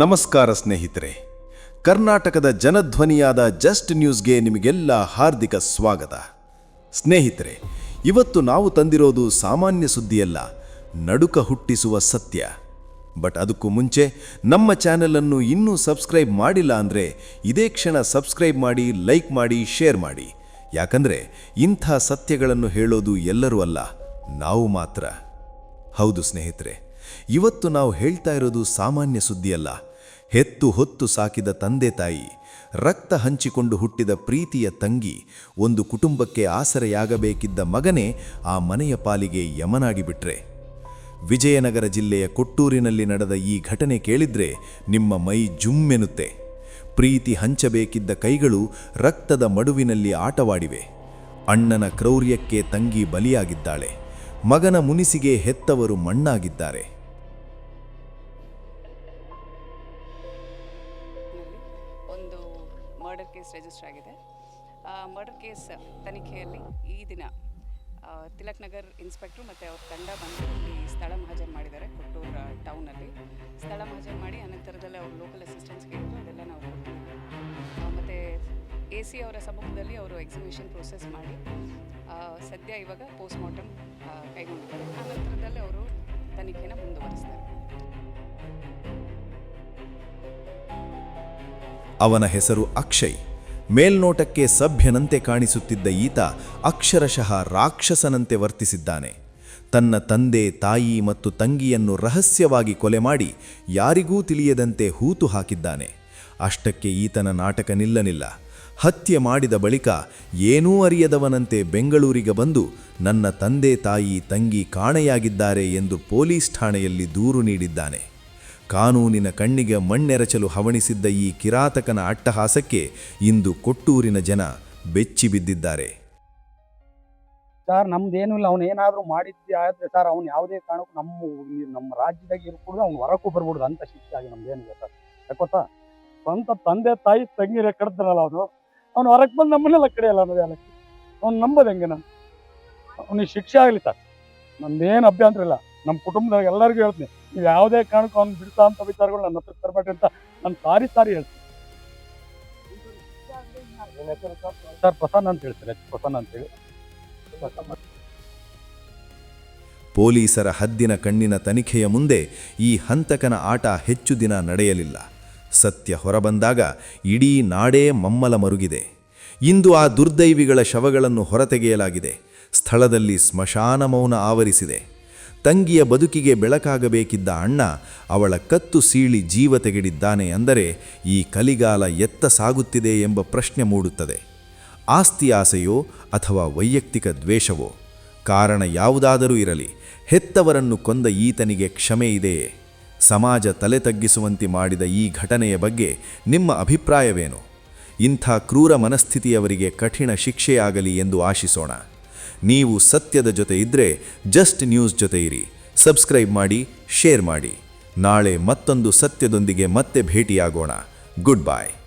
ನಮಸ್ಕಾರ ಸ್ನೇಹಿತರೆ. ಕರ್ನಾಟಕದ ಜನಧ್ವನಿಯಾದ ಜಸ್ಟ್ ನ್ಯೂಸ್ಗೆ ನಿಮಗೆಲ್ಲ ಹಾರ್ದಿಕ ಸ್ವಾಗತ. ಸ್ನೇಹಿತರೆ, ಇವತ್ತು ನಾವು ತಂದಿರೋದು ಸಾಮಾನ್ಯ ಸುದ್ದಿಯಲ್ಲ, ನಡುಕ ಹುಟ್ಟಿಸುವ ಸತ್ಯ. ಬಟ್ ಅದಕ್ಕೂ ಮುಂಚೆ, ನಮ್ಮ ಚಾನೆಲನ್ನು ಇನ್ನೂ ಸಬ್ಸ್ಕ್ರೈಬ್ ಮಾಡಿಲ್ಲ ಅಂದರೆ ಇದೇ ಕ್ಷಣ ಸಬ್ಸ್ಕ್ರೈಬ್ ಮಾಡಿ, ಲೈಕ್ ಮಾಡಿ, ಶೇರ್ ಮಾಡಿ. ಯಾಕಂದರೆ, ಇಂಥ ಸತ್ಯಗಳನ್ನು ಹೇಳೋದು ಎಲ್ಲರೂ ಅಲ್ಲ, ನಾವು ಮಾತ್ರ. ಹೌದು ಸ್ನೇಹಿತರೆ. ಇವತ್ತು ನಾವು ಹೇಳ್ತಾ ಇರೋದು ಸಾಮಾನ್ಯ ಸುದ್ದಿಯಲ್ಲ. ಹೆತ್ತು ಹೊತ್ತು ಸಾಕಿದ ತಂದೆ ತಾಯಿ, ರಕ್ತ ಹಂಚಿಕೊಂಡು ಹುಟ್ಟಿದ ಪ್ರೀತಿಯ ತಂಗಿ, ಒಂದು ಕುಟುಂಬಕ್ಕೆ ಆಸರೆಯಾಗಬೇಕಿದ್ದ ಮಗನೇ ಆ ಮನೆಯ ಪಾಲಿಗೆ ಯಮನಾಗಿಬಿಟ್ರೆ ವಿಜಯನಗರ ಜಿಲ್ಲೆಯ ಕೊಟ್ಟೂರಿನಲ್ಲಿ ನಡೆದ ಈ ಘಟನೆ ಕೇಳಿದ್ರೆ ನಿಮ್ಮ ಮೈ ಜುಮ್ಮೆನುತ್ತೆ ಪ್ರೀತಿ ಹಂಚಬೇಕಿದ್ದ ಕೈಗಳು ರಕ್ತದ ಮಡುವಿನಲ್ಲಿ ಆಟವಾಡಿವೆ. ಅಣ್ಣನ ಕ್ರೌರ್ಯಕ್ಕೆ ತಂಗಿ ಬಲಿಯಾಗಿದ್ದಾಳೆ. ಮಗನ ಮುನಿಸಿಗೆ ಹೆತ್ತವರು ಮಣ್ಣಾಗಿದ್ದಾರೆ. ಮರ್ಡರ್ ಕೇಸ್ ರಿಜಿಸ್ಟರ್ ಆಗಿದೆ. ಮರ್ಡರ್ ಕೇಸ್ ತನಿಖೆಯಲ್ಲಿ ಈ ದಿನ ತಿಲಕ್ ನಗರ್ ಇನ್ಸ್ಪೆಕ್ಟ್ರು ಮತ್ತು ಅವ್ರ ತಂಡ ಬಂದು ಇಲ್ಲಿ ಸ್ಥಳ ಮಹಾಜನ್ ಮಾಡಿದ್ದಾರೆ ಕೊಟ್ಟೂರು ಟೌನಲ್ಲಿ ಸ್ಥಳ ಮಹಾಜನ್ ಮಾಡಿ ಅನಂತರದಲ್ಲಿ ಅವ್ರ ಲೋಕಲ್ ಅಸಿಸ್ಟೆನ್ಸ್ ಕೇಳಿದ್ರು ಅದೆಲ್ಲ ನಾವು ಕೊಟ್ಟಿದ್ದೀವಿ ಮತ್ತು ಎ ಸಿ ಅವರ ಸಮ್ಮುಖದಲ್ಲಿ ಅವರು ಎಕ್ಸಿಬಿಷನ್ ಪ್ರೋಸೆಸ್ ಮಾಡಿ ಸದ್ಯ ಇವಾಗ ಪೋಸ್ಟ್ ಮಾರ್ಟಮ್ ಅವನ ಹೆಸರು ಅಕ್ಷಯ್. ಮೇಲ್ನೋಟಕ್ಕೆ ಸಭ್ಯನಂತೆ ಕಾಣಿಸುತ್ತಿದ್ದ ಈತ ಅಕ್ಷರಶಃ ರಾಕ್ಷಸನಂತೆ ವರ್ತಿಸಿದ್ದಾನೆ. ತನ್ನ ತಂದೆ, ತಾಯಿ ಮತ್ತು ತಂಗಿಯನ್ನು ರಹಸ್ಯವಾಗಿ ಕೊಲೆ ಮಾಡಿ ಯಾರಿಗೂ ತಿಳಿಯದಂತೆ ಹೂತು ಹಾಕಿದ್ದಾನೆ. ಅಷ್ಟಕ್ಕೆ ಈತನ ನಾಟಕ ನಿಲ್ಲನಿಲ್ಲ. ಹತ್ಯೆ ಮಾಡಿದ ಬಳಿಕ ಏನೂ ಅರಿಯದವನಂತೆ ಬೆಂಗಳೂರಿಗೆ ಬಂದು ನನ್ನ ತಂದೆ, ತಾಯಿ, ತಂಗಿ ಕಾಣೆಯಾಗಿದ್ದಾರೆ ಎಂದು ಪೊಲೀಸ್ ಠಾಣೆಯಲ್ಲಿ ದೂರು ನೀಡಿದ್ದಾನೆ. ಕಾನೂನಿನ ಕಣ್ಣಿಗೆ ಮಣ್ಣೆರಚಲು ಹವಣಿಸಿದ್ದ ಈ ಕಿರಾತಕನ ಅಟ್ಟಹಾಸಕ್ಕೆ ಇಂದು ಕೊಟ್ಟೂರಿನ ಜನ ಬೆಚ್ಚಿ ಬಿದ್ದಿದ್ದಾರೆ. ಸರ್, ನಮ್ದೇನು ಇಲ್ಲ. ಅವ್ನು ಏನಾದರೂ ಮಾಡಿದ್ದೆ ಆದ್ರೆ ಸರ್, ಅವ್ನು ಯಾವುದೇ ಕಾರಣಕ್ಕೂ ನಮ್ಮ ನಮ್ಮ ರಾಜ್ಯದಾಗ ಇರ್ಕೂಡ್ದು ಅವ್ನು ಹೊರಕ್ಕೂ ಬರ್ಬಿಡ್ದು ಅಂತ ಶಿಕ್ಷೆ ಆಗಿ ನಮ್ದೇನಿಲ್ಲ ಸರ್. ಯಾಕೊತ್ತಾ ಸ್ವಂತ ತಂದೆ, ತಾಯಿ, ತಂಗಿರ ಕಡ್ತಾರಲ್ಲ ಅವನು, ಅವ್ನು ಹೊರಗೆ ಬಂದು ನಮ್ಮನ್ನೆಲ್ಲ ಕಡೆಯಲ್ಲ ಅನ್ನೋದು ಎಲ್ಲ ಅವ್ನು ನಂಬೋದು ಹೆಂಗೆ ನಾನು? ಅವ್ನಿಗೆ ಶಿಕ್ಷೆ ಆಗಲಿ ಸರ್. ನಮ್ದೇನು ಅಭ್ಯಂತರ ಇಲ್ಲ. ನಮ್ಮ ಕುಟುಂಬದ ಎಲ್ಲರಿಗೂ ಹೇಳ್ತೀನಿ, ನೀವು ಯಾವುದೇ ಕಾರಣಕ್ಕೂ ಅವ್ನು ಬಿಡ್ತಾ ಅಂತ ವಿಚಾರಗಳು ನನ್ನ ಹತ್ರ ತರಬೇಡಿ ಅಂತ ನಾನು ಸಾರಿ ಸಾರಿ ಹೇಳ್ತೀನಿ. ಸರ್, ಪ್ರಸನ್ನ ಅಂತ ಹೇಳ್ತಾರೆ ಪ್ರಸನ್ನ ಅಂತೇಳಿ ಪೊಲೀಸರ ಹದ್ದಿನ ಕಣ್ಣಿನ ತನಿಖೆಯ ಮುಂದೆ ಈ ಹಂತಕನ ಆಟ ಹೆಚ್ಚು ದಿನ ನಡೆಯಲಿಲ್ಲ. ಸತ್ಯ ಹೊರಬಂದಾಗ ಇಡೀ ನಾಡೇ ಮಮ್ಮಲ ಮರುಗಿದೆ. ಇಂದು ಆ ದುರ್ದೈವಿಗಳ ಶವಗಳನ್ನು ಹೊರತೆಗೆಯಲಾಗಿದೆ. ಸ್ಥಳದಲ್ಲಿ ಸ್ಮಶಾನ ಮೌನ ಆವರಿಸಿದೆ. ತಂಗಿಯ ಬದುಕಿಗೆ ಬೆಳಕಾಗಬೇಕಿದ್ದ ಅಣ್ಣ ಅವಳ ಕತ್ತು ಸೀಳಿ ಜೀವ ತೆಗೆದಿದ್ದಾನೆ ಅಂದರೆ ಈ ಕಲಿಗಾಲ ಎತ್ತ ಸಾಗುತ್ತಿದೆ ಎಂಬ ಪ್ರಶ್ನೆ ಮೂಡುತ್ತದೆ. ಆಸ್ತಿ ಆಸೆಯೋ ಅಥವಾ ವೈಯಕ್ತಿಕ ದ್ವೇಷವೋ? ಕಾರಣ ಯಾವುದಾದರೂ ಇರಲಿ, ಹೆತ್ತವರನ್ನು ಕೊಂದ ಈತನಿಗೆ ಕ್ಷಮೆ ಇದೆಯೇ ಸಮಾಜ ತಲೆ ತಗ್ಗಿಸುವಂತೆ ಮಾಡಿದ ಈ ಘಟನೆಯ ಬಗ್ಗೆ ನಿಮ್ಮ ಅಭಿಪ್ರಾಯವೇನು? ಇಂಥ ಕ್ರೂರ ಮನಸ್ಥಿತಿಯವರಿಗೆ ಕಠಿಣ ಶಿಕ್ಷೆಯಾಗಲಿ ಎಂದು ಆಶಿಸೋಣ. ನೀವು ಸತ್ಯದ ಜೊತೆ ಇದ್ದರೆ ಜಸ್ಟ್ ನ್ಯೂಸ್ ಜೊತೆ ಇರಿ. ಸಬ್ಸ್ಕ್ರೈಬ್ ಮಾಡಿ, ಶೇರ್ ಮಾಡಿ. ನಾಳೆ ಮತ್ತೊಂದು ಸತ್ಯದೊಂದಿಗೆ ಮತ್ತೆ ಭೇಟಿಯಾಗೋಣ. Good bye.